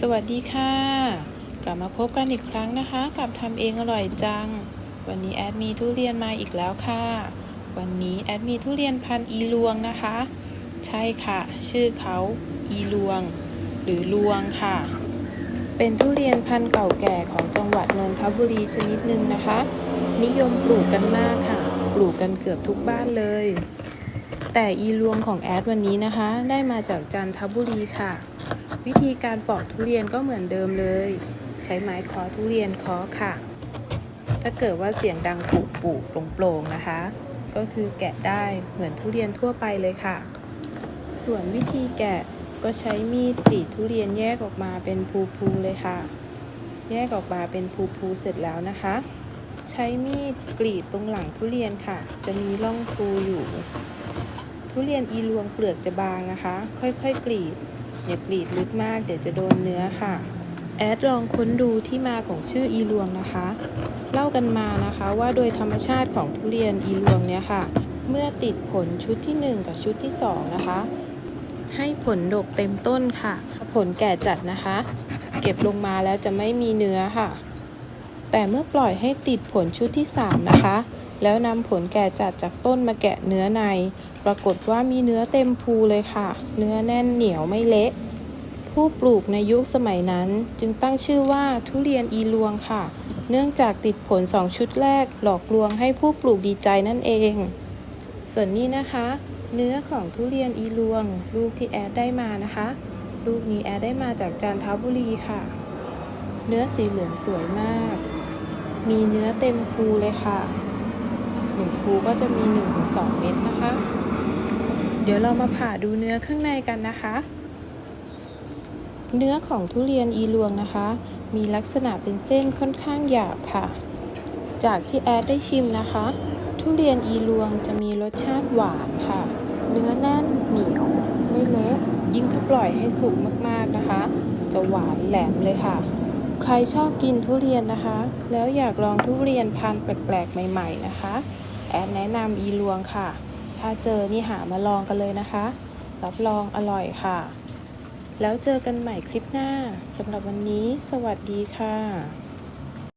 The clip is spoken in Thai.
สวัสดีค่ะ กลับมาพบกันอีกครั้งนะคะ กับทำเองอร่อยจัง วันนี้แอดมีทุเรียนมาอีกแล้วค่ะ วันนี้แอดมีทุเรียนพันอีลวงนะคะ ใช่ค่ะ ชื่อเขาอีลวง หรือลวงค่ะ เป็นทุเรียนพันเก่าแก่ของจังหวัดนนทบุรีชนิดหนึ่งนะคะ นิยมปลูกกันมากค่ะ ปลูกกันเกือบทุกบ้านเลย แต่อีลวงของแอดวันนี้นะคะ ได้มาจากจันทบุรีค่ะ วิธีการปอกทุเรียนก็เหมือนเดิมเลย ใช้ไม้เคอทุเรียนเคาะค่ะ ถ้าเกิดว่าเสียงดังปุปุโปร่งๆนะคะ ก็คือแกะได้เหมือนทุเรียนทั่วไปเลยค่ะ ส่วนวิธีแกะก็ใช้มีดกรีดทุเรียนแยกออกมาเป็นภูๆเลยค่ะ แยกออกมาเป็นภูๆเสร็จแล้วนะคะ ใช้มีดกรีดตรงหลังทุเรียนค่ะ จะมีร่องภูอยู่ ทุเรียนอีลวงเปลือกจะบางนะคะ ค่อยๆกรีด อย่ากรีดลึกมากเดี๋ยวจะโดนเนื้อค่ะ แอดลองค้นดูที่มาของชื่ออีลวงนะคะ เล่ากันมานะคะว่าโดยธรรมชาติของทุเรียนอีลวงเนี่ยค่ะ เมื่อติดผลชุดที่ 1 กับชุดที่ 2 นะคะ ให้ผลดกเต็มต้นค่ะ ผลแก่จัดนะคะ เก็บลงมาแล้วจะไม่มีเนื้อค่ะ แต่เมื่อปล่อยให้ติดผลชุดที่ 3 นะคะ แล้วนำผลแก่จัดจากต้นมาแกะเนื้อใน ปรากฏว่ามีเนื้อเต็มภูเลยค่ะ เนื้อแน่นเหนียวไม่เละผู้ปลูกในยุคสมัยนั้นจึงตั้งชื่อว่าทุเรียนอีลวงค่ะ เนื่องจากติดผลสองชุดแรกหลอกลวงให้ผู้ปลูกดีใจนั่นเอง ส่วนนี้นะคะ เนื้อของทุเรียนอีลวง ลูกที่แอดได้มานะคะ ลูกนี้แอดได้มาจากจันทบุรีค่ะ เนื้อสีเหลืองสวยมาก มีเนื้อเต็มภูเลยค่ะ หนึ่งภูก็จะมี 1-2 เม็ดนะคะ เดี๋ยวเรามาผ่าดูเนื้อข้างในกันนะคะ เนื้อของทุเรียนอีลวงนะคะ มีลักษณะเป็นเส้นค่อนข้างหยาบค่ะ จากที่แอดได้ชิมนะคะ ทุเรียนอีลวงจะมีรสชาติหวานค่ะ เนื้อแน่นเหนียวไม่เละยิ่งถ้าปล่อยให้สุกมากๆนะคะ จะหวานแหลมเลยค่ะใครชอบกินทุเรียนนะคะ แล้วอยากลองทุเรียนพันธุ์แปลกๆ ใหม่ ๆ นะคะ อดแนะนำอีลวงค่ะ ถ้าเจอนี่หามาลองกันเลยนะคะ รับรองอร่อยค่ะ แล้วเจอกันใหม่คลิปหน้าสำหรับวันนี้ สวัสดีค่ะ